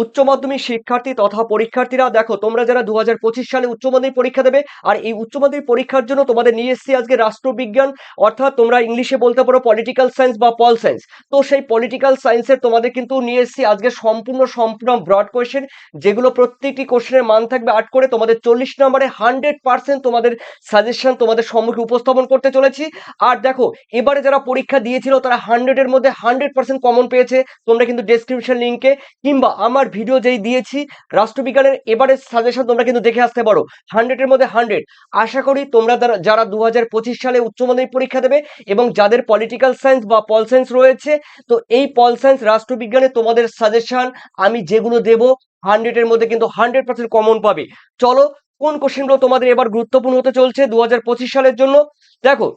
উচ্চ মাধ্যমিক শিক্ষার্থী তথা পরীক্ষার্থীরা, দেখো, তোমরা যারা দু হাজার পঁচিশ সালে উচ্চ মাধ্যমিক পরীক্ষা দেবে, আর এই উচ্চ মাধ্যমিক পরীক্ষার জন্য তোমাদের নিয়ে এসেছি আজকে রাষ্ট্রবিজ্ঞান, অর্থাৎ তোমরা ইংলিশে বলতে পারো পলিটিক্যাল সায়েন্স বা পল সায়েন্স তো সেই পলিটিক্যাল সায়েন্সের তোমাদের কিন্তু নিয়ে এসেছি আজকে সম্পূর্ণ সম্পূর্ণ ব্রড কোয়েশ্চেন যেগুলো প্রত্যেকটি কোশ্চেনের মান থাকবে আট করে, তোমাদের চল্লিশ নম্বরে হান্ড্রেড পার্সেন্ট তোমাদের সাজেশন তোমাদের সম্মুখে উপস্থাপন করতে চলেছি। আর দেখো, এবারে যারা পরীক্ষা দিয়েছিল, তারা হান্ড্রেডের মধ্যে হান্ড্রেড পার্সেন্ট কমন পেয়েছে, তোমরা কিন্তু ডেসক্রিপশন লিঙ্কে কিংবা আমার ভিডিও যেই দিয়েছি, রাষ্ট্রবিজ্ঞানের এবারের সাজেশন তোমরা কিন্তু দেখে আসতে পারো। হান্ড্রেডের মধ্যে হান্ড্রেড আশা করি তোমরা যারা- যারা দু হাজার পঁচিশ সালে উচ্চ মাধ্যমিক পরীক্ষা দেবে এবং যাদের পলিটিক্যাল সায়েন্স বা পল সায়েন্স রয়েছে, তো এই পল সায়েন্স রাষ্ট্রবিজ্ঞানে তোমাদের সাজেশন আমি যেগুলো দেব হান্ড্রেডের মধ্যে কিন্তু হান্ড্রেড পার্সেন্ট কমন পাবে। চলো, কোন কোশ্চেনগুলো তোমাদের এবার গুরুত্বপূর্ণ হতে চলছে দু হাজার পঁচিশ সালের জন্য? দেখো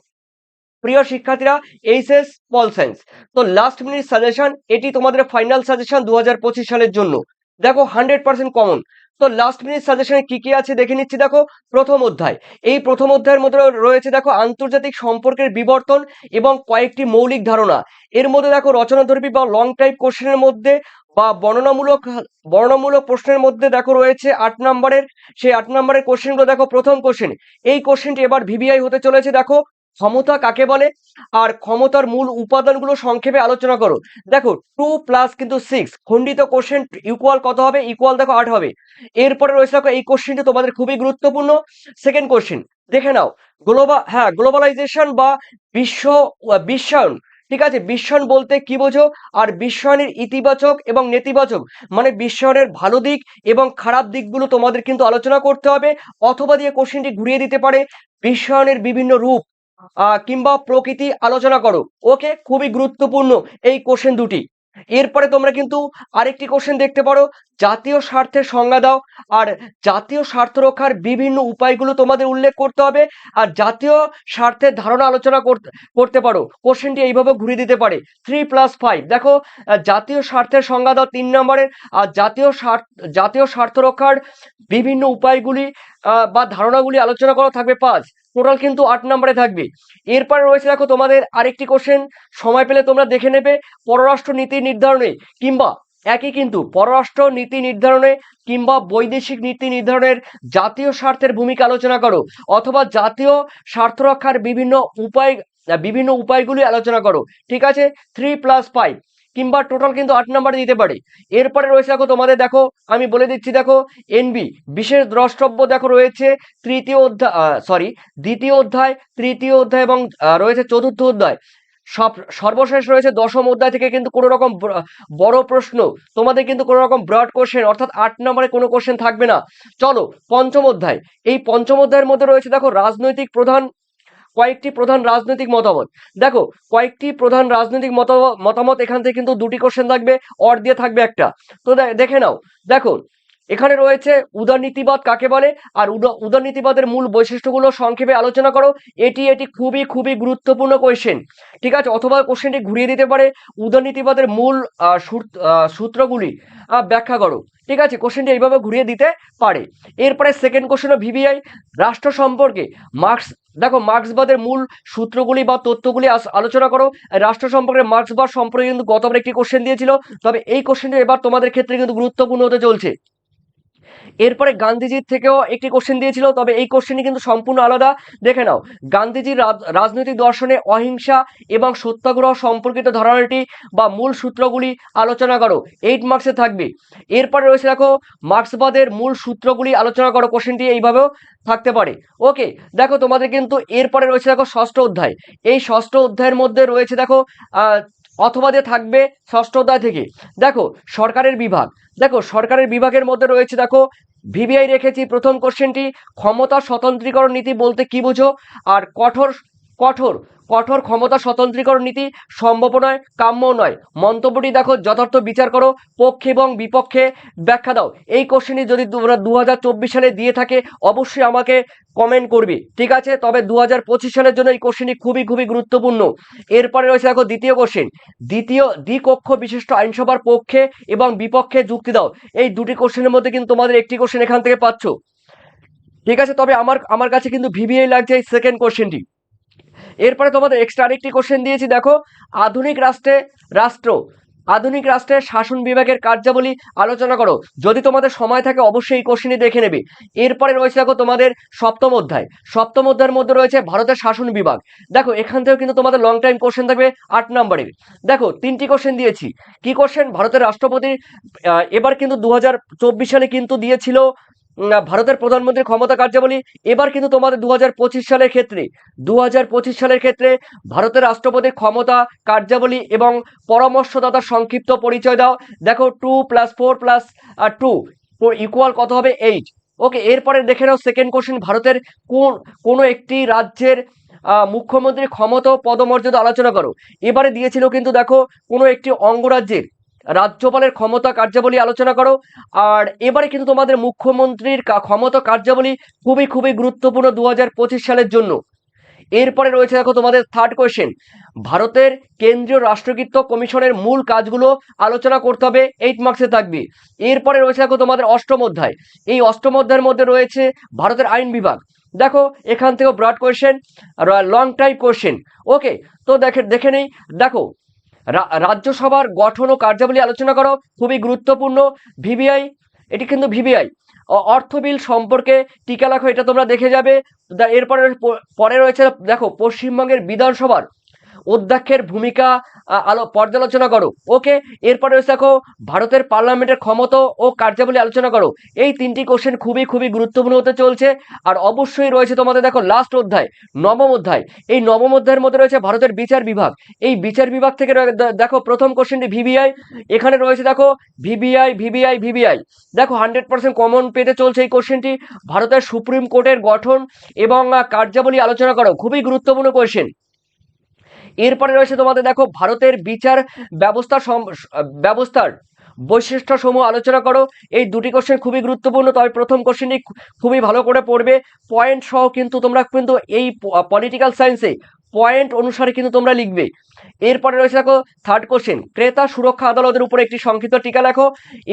প্রিয় শিক্ষার্থীরা, এইচএস পল সায়েন্স তো লাস্ট মিনিট সাজেশন এটি তোমাদের ফাইনাল সাজেশন দু হাজার পঁচিশ সালের জন্য। দেখো হান্ড্রেড পার্সেন্ট কমন তো লাস্ট মিনিট সাজেশনে কি কি আছে দেখে নিচ্ছি, দেখো, প্রথম অধ্যায়। এই প্রথম অধ্যায়ের মধ্যে রয়েছে, দেখো, আন্তর্জাতিক সম্পর্কের বিবর্তন এবং কয়েকটি মৌলিক ধারণা। এর মধ্যে, দেখো, রচনাধর্মী বা লং টাইপ কোশ্চেনের মধ্যে বা বর্ণনামূলক বর্ণনামূলক প্রশ্নের মধ্যে, দেখো, রয়েছে আট নম্বরের। সেই আট নম্বরের কোশ্চেনগুলো দেখো, প্রথম কোশ্চেন এই কোশ্চেনটি এবার ভিভিআই হতে চলেছে, দেখো ক্ষমতা কাকে বলে? আর ক্ষমতার মূল উপাদানগুলো সংক্ষেপে আলোচনা করো। দেখো টু প্লাস কিন্তু সিক্স খণ্ডিত কোশ্চেন ইকুয়াল কত হবে? ইকুয়াল দেখো আট হবে। এরপরে রয়েছে দেখো, এই কোশ্চেনটি তোমাদের খুবই গুরুত্বপূর্ণ। সেকেন্ড কোশ্চেন দেখে নাও। গ্লোবাল হ্যাঁ গ্লোবালাইজেশন বা বিশ্ব, বিশ্বায়ন, ঠিক আছে? বিশ্বায়ন বলতে কি বোঝো? আর বিশ্বায়নের ইতিবাচক এবং নেতিবাচক মানে বিশ্বায়নের ভালো দিক এবং খারাপ দিকগুলো তোমাদের কিন্তু আলোচনা করতে হবে। অথবা দিয়ে কোশ্চেনটি ঘুরিয়ে দিতে পারে। বিশ্বায়নের বিভিন্ন রূপ কিংবা প্রকৃতি আলোচনা করো। ওকে? খুবই গুরুত্বপূর্ণ এই কোশ্চেন দুটি। এরপরে তোমরা কিন্তু আরেকটি কোশ্চেন দেখতে পারো, জাতীয় স্বার্থের সংজ্ঞা দাও। আর জাতীয় স্বার্থ রক্ষার বিভিন্ন উপায়গুলো তোমাদের উল্লেখ করতে হবে। আর জাতীয় স্বার্থের ধারণা আলোচনা করতে পারো। কোশ্চেনটি এইভাবে ঘুরিয়ে দিতে পারে। থ্রি প্লাস ফাইভ দেখো জাতীয় স্বার্থের সংজ্ঞা দাও তিন নম্বরের আর জাতীয় স্বার্থ জাতীয় স্বার্থ রক্ষার বিভিন্ন উপায়গুলি বা ধারণাগুলি আলোচনা করা থাকবে পাঁচ। টোটাল কিন্তু আট নম্বরে থাকবে। এরপরে রয়েছে দেখো তোমাদের আরেকটি কোশ্চেন সময় পেলে তোমরা দেখে নেবে পররাষ্ট্র নীতি নির্ধারণে কিংবা একই কিন্তু পররাষ্ট্র নীতি নির্ধারণে কিংবা বৈদেশিক নীতি নির্ধারণের জাতীয় স্বার্থের ভূমিকা আলোচনা করো অথবা জাতীয় স্বার্থ রক্ষার বিভিন্ন উপায়, বিভিন্ন উপায়গুলি আলোচনা করো। ঠিক আছে? থ্রি প্লাস ফাইভ কিংবা টোটাল কিন্তু আট নম্বরে দিতে পারে। এরপরে রয়েছে দেখো তোমাদের দেখো, আমি বলে দিচ্ছি দেখো এনবি বিশেষ দ্রষ্টব্য দেখো রয়েছে তৃতীয় অধ্যায় সরি দ্বিতীয় অধ্যায়, তৃতীয় অধ্যায় এবং রয়েছে চতুর্থ অধ্যায়। সব, সর্বশেষ রয়েছে দশম অধ্যায় থেকে কিন্তু কোনো রকম বড় প্রশ্ন, তোমাদের কিন্তু কোনো রকম ব্রড কোশ্চেন অর্থাৎ আট নম্বরে কোনো কোশ্চেন থাকবে না। চলো, পঞ্চম অধ্যায়, এই পঞ্চম অধ্যায়ের মধ্যে রয়েছে দেখো রাজনৈতিক প্রধান কয়েকটি প্রধান রাজনৈতিক মতামত। দেখো, কয়েকটি প্রধান রাজনৈতিক মতামত এখান থেকে কিন্তু দুটি কোশ্চেন থাকবে অর দিয়ে থাকবে একটা। তো দেখে নাও। দেখো এখানে রয়েছে উদারনীতিবাদ কাকে বলে? আর উদা- উদারনীতিবাদের মূল বৈশিষ্ট্যগুলো সংক্ষেপে আলোচনা করো। এটি এটি খুবই খুবই গুরুত্বপূর্ণ কোয়েশ্চেন ঠিক আছে? অথবা কোশ্চেনটি ঘুরিয়ে দিতে পারে উদারনীতিবাদের মূল সূত্র- সূত্রগুলি। ব্যাখ্যা করো, ঠিক আছে? কোশ্চেনটি এইভাবে ঘুরিয়ে দিতে পারে। এরপরে সেকেন্ড কোশ্চেন ভিভিআই রাষ্ট্র সম্পর্কে মার্কস, দেখো মার্ক্সবাদের মূল সূত্রগুলি বা তথ্যগুলি আলোচনা করো। রাষ্ট্র সম্পর্কে মার্ক্সবাদ সম্পর্কে কিন্তু গতবার একটি কোশ্চেন দিয়েছিল। তবে এই কোশ্চেনটি এবার তোমাদের ক্ষেত্রে কিন্তু গুরুত্বপূর্ণ হতে চলছে। এরপরে গান্ধীজির থেকেও একটি কোশ্চেন দিয়েছিল, তবে এই কোশ্চেনটি কিন্তু সম্পূর্ণ আলাদা। দেখে নাও, গান্ধীজির রাজ- রাজনৈতিক দর্শনে অহিংসা এবং সত্যাগ্রহ সম্পর্কিত ধারণাটি বা মূল সূত্রগুলি আলোচনা করো এইট মার্কসে থাকবে। এরপরে রয়েছে দেখো, মার্ক্সবাদের মূল সূত্রগুলি আলোচনা করো কোশ্চেনটি এইভাবেও থাকতে পারে। ওকে দেখো তোমাদের কিন্তু এরপরে রয়েছে দেখো ষষ্ঠ অধ্যায়। এই ষষ্ঠ অধ্যায়ের মধ্যে রয়েছে দেখো অথবা দিয়ে থাকবে ষষ্ঠ অধ্যায় থেকে। দেখো, সরকারের বিভাগ। দেখো, সরকারের বিভাগের মধ্যে রয়েছে দেখো ভিভিআই রেখেছি প্রথম কোশ্চেনটি ক্ষমতা স্বতন্ত্রীকরণ নীতি বলতে কি বুঝো? আর কঠোর কঠোর কঠোর ক্ষমতা স্বতন্ত্রীকরণ নীতি সম্ভব নয়, কাম্য নয়। মন্তব্যটি দেখো, যথার্থ বিচার করো, পক্ষে এবং বিপক্ষে ব্যাখ্যা দাও। এই কোশ্চেনটি যদি তোমরা দু হাজার চব্বিশ সালে দিয়ে থাকে, অবশ্যই আমাকে কমেন্ট করবে, ঠিক আছে? তবে দু হাজার পঁচিশ সালের জন্য এই কোশ্চেনটি খুবই খুবই গুরুত্বপূর্ণ। এরপরে রয়েছে দেখো দ্বিতীয় কোশ্চেন দ্বিতীয় দ্বিকক্ষ বিশিষ্ট আইনসভার পক্ষে এবং বিপক্ষে যুক্তি দাও। এই দুটি কোশ্চেনের মধ্যে কিন্তু তোমাদের একটি কোশ্চেন এখান থেকে পাচ্ছ। ঠিক আছে? তবে আমার আমার কাছে কিন্তু ভিভিআই লাগছে এই সেকেন্ড কোশ্চেনটি এরপরে তোমাদের এক্সট্রা আরেকটি কোশ্চেন দিয়েছি, দেখো। আধুনিক রাষ্ট্রে, রাষ্ট্র, আধুনিক রাষ্ট্রের শাসন বিভাগের কার্যাবলী আলোচনা করো। যদি তোমাদের সময় থাকে, অবশ্যই এই কোশ্চেনই দেখে নেবে। এরপরে রয়েছে, দেখো, তোমাদের সপ্তম অধ্যায়। সপ্তম অধ্যায়ের মধ্যে রয়েছে ভারতের শাসন বিভাগ। দেখো, এখান থেকেও কিন্তু তোমাদের লং টাইম কোশ্চেন থাকবে আট নম্বরের। দেখো, তিনটি কোশ্চেন দিয়েছি। কি কোশ্চেন ভারতের রাষ্ট্রপতি এবার কিন্তু দু হাজার চব্বিশ সালে কিন্তু দিয়েছিল ভারতের প্রধানমন্ত্রীর ক্ষমতা কার্যাবলী এবার কিন্তু তোমাদের দু হাজার পঁচিশ সালের ক্ষেত্রে দু হাজার পঁচিশ সালের ক্ষেত্রে ভারতের রাষ্ট্রপতির ক্ষমতা কার্যাবলী এবং পরামর্শদাতার সংক্ষিপ্ত পরিচয় দাও। দেখো two plus four plus two equal কত হবে? এইট ওকে এরপরে দেখে নাও সেকেন্ড কোশ্চেন ভারতের কোন, কোনো একটি রাজ্যের মুখ্যমন্ত্রীর ক্ষমতা পদমর্যাদা আলোচনা করো। এবারে দিয়েছিল কিন্তু দেখো, কোনো একটি অঙ্গরাজ্যের রাজ্যপালের ক্ষমতা কার্যাবলী আলোচনা করো। আর এবারে কিন্তু তোমাদের মুখ্যমন্ত্রীর ক্ষমতা কার্যাবলী খুবই খুবই গুরুত্বপূর্ণ দু হাজার পঁচিশ সালের জন্য। এরপরে রয়েছে দেখো তোমাদের থার্ড কোয়েশ্চেন ভারতের কেন্দ্রীয় রাষ্ট্রকৃত কমিশনের মূল কাজগুলো আলোচনা করতে হবে এইট মার্কসে থাকবে। এরপরে রয়েছে দেখো তোমাদের অষ্টম অধ্যায়। এই অষ্টম অধ্যায়ের মধ্যে রয়েছে ভারতের আইন বিভাগ। দেখো এখান থেকেও broad question long time question okay তো দেখে দেখে নেই। দেখো রাজ্যসভার গঠন ও কার্যাবলী আলোচনা করো। খুবই গুরুত্বপূর্ণ। ভিভিআই এটি কিন্তু ভিভিআই অর্থ বিল সম্পর্কে টিকা লাখো, এটা তোমরা দেখে যাবে। এরপরে পরে রয়েছে, দেখো, পশ্চিমবঙ্গের বিধানসভার অধ্যক্ষের ভূমিকা আলো, পর্যালোচনা করো। ওকে, এরপরে রয়েছে দেখো, ভারতের পার্লামেন্টের ক্ষমতা ও কার্যাবলী আলোচনা করো। এই তিনটি কোশ্চেন খুবই খুবই গুরুত্বপূর্ণ হতে চলছে। আর অবশ্যই রয়েছে তোমাদের দেখো লাস্ট অধ্যায়, নবম অধ্যায়। এই নবম অধ্যায়ের মধ্যে রয়েছে ভারতের বিচার বিভাগ। এই বিচার বিভাগ থেকে দেখো, প্রথম কোশ্চেনটি ভিভিআই এখানে রয়েছে দেখো ভিভিআই ভিভিআই ভিভিআই দেখো হান্ড্রেড পার্সেন্ট কমন পেতে চলছে এই কোশ্চেনটি ভারতের সুপ্রিম কোর্টের গঠন এবং কার্যাবলী আলোচনা করো। খুবই গুরুত্বপূর্ণ কোশ্চেন এরপরে রয়েছে তোমাদের দেখো, ভারতের বিচার ব্যবস্থা ব্যবস্থার বৈশিষ্ট্য সমূহ আলোচনা করো। এই দুটি কোশ্চেন খুবই গুরুত্বপূর্ণ, তবে প্রথম কোশ্চেনটি খুবই ভালো করে পড়বে। পয়েন্ট সহ কিন্তু তোমরা কিন্তু এই পলিটিক্যাল সায়েন্সে পয়েন্ট অনুসারে কিন্তু তোমরা লিখবে। এরপরে রয়েছে দেখো থার্ড কোশ্চেন ক্রেতা সুরক্ষা আদালতের উপরে একটি সংক্ষিপ্ত টিকা লেখো।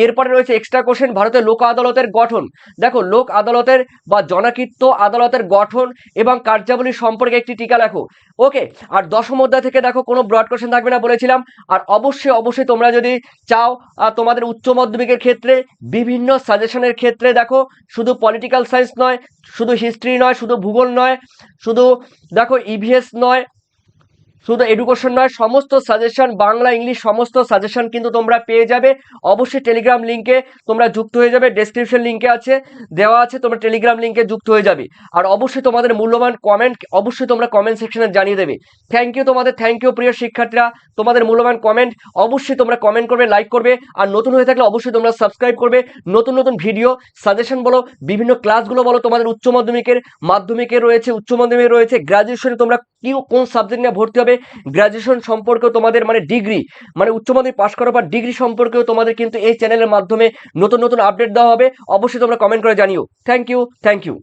এরপরে রয়েছে এক্সট্রা কোশ্চেন ভারতের লোক আদালতের গঠন। দেখো লোক আদালতের বা জনাকৃত আদালতের গঠন এবং কার্যাবলী সম্পর্কে একটি টিকা লেখো। ওকে, আর দশম অধ্যায় থেকে দেখো কোনো ব্রড কোশ্চেন থাকবে না বলেছিলাম। আর অবশ্যই অবশ্যই তোমরা যদি চাও তোমাদের উচ্চ মাধ্যমিকের ক্ষেত্রে, বিভিন্ন সাজেশনের ক্ষেত্রে দেখো, শুধু পলিটিক্যাল সায়েন্স নয়, শুধু হিস্ট্রি নয়, শুধু ভূগোল নয়, শুধু দেখো ইভিএস নয় শুধু এডুকেশন নয়, সমস্ত সাজেশন বাংলা ইংলিশ সমস্ত সাজেশন কিন্তু তোমরা পেয়ে যাবে। অবশ্যই টেলিগ্রাম লিঙ্কে তোমরা যুক্ত হয়ে যাবে ডেসক্রিপশন লিঙ্কে আছে, দেওয়া আছে, তোমরা টেলিগ্রাম লিঙ্কে যুক্ত হয়ে যাবে। আর অবশ্যই তোমাদের মূল্যবান কমেন্ট অবশ্যই তোমরা কমেন্ট সেকশনে জানিয়ে দেবে। থ্যাংক ইউ তোমাদের থ্যাংক ইউ প্রিয় শিক্ষার্থীরা। তোমাদের মূল্যবান কমেন্ট অবশ্যই তোমরা কমেন্ট করবে লাইক করবে। আর নতুন হয়ে থাকলে অবশ্যই তোমরা সাবস্ক্রাইব করবে। নতুন নতুন ভিডিও সাজেশন বলো, বিভিন্ন ক্লাসগুলো বলো তোমাদের উচ্চ মাধ্যমিকের মাধ্যমিকে রয়েছে, উচ্চ মাধ্যমিকে রয়েছে গ্রাজুয়েশনে তোমরা কি কোন সাবজেক্ট নিয়ে ভর্তি হবে? গ্রাজুয়েশন সম্পর্কেও তোমাদের মানে ডিগ্রি মানে উচ্চ মাধ্যমিক পাশ করার পর ডিগ্রি সম্পর্কেও তোমাদের কিন্তু এই চ্যানেলের মাধ্যমে নতুন নতুন আপডেট দেওয়া হবে। অবশ্যই তোমরা কমেন্ট করে জানিও। Thank you thank you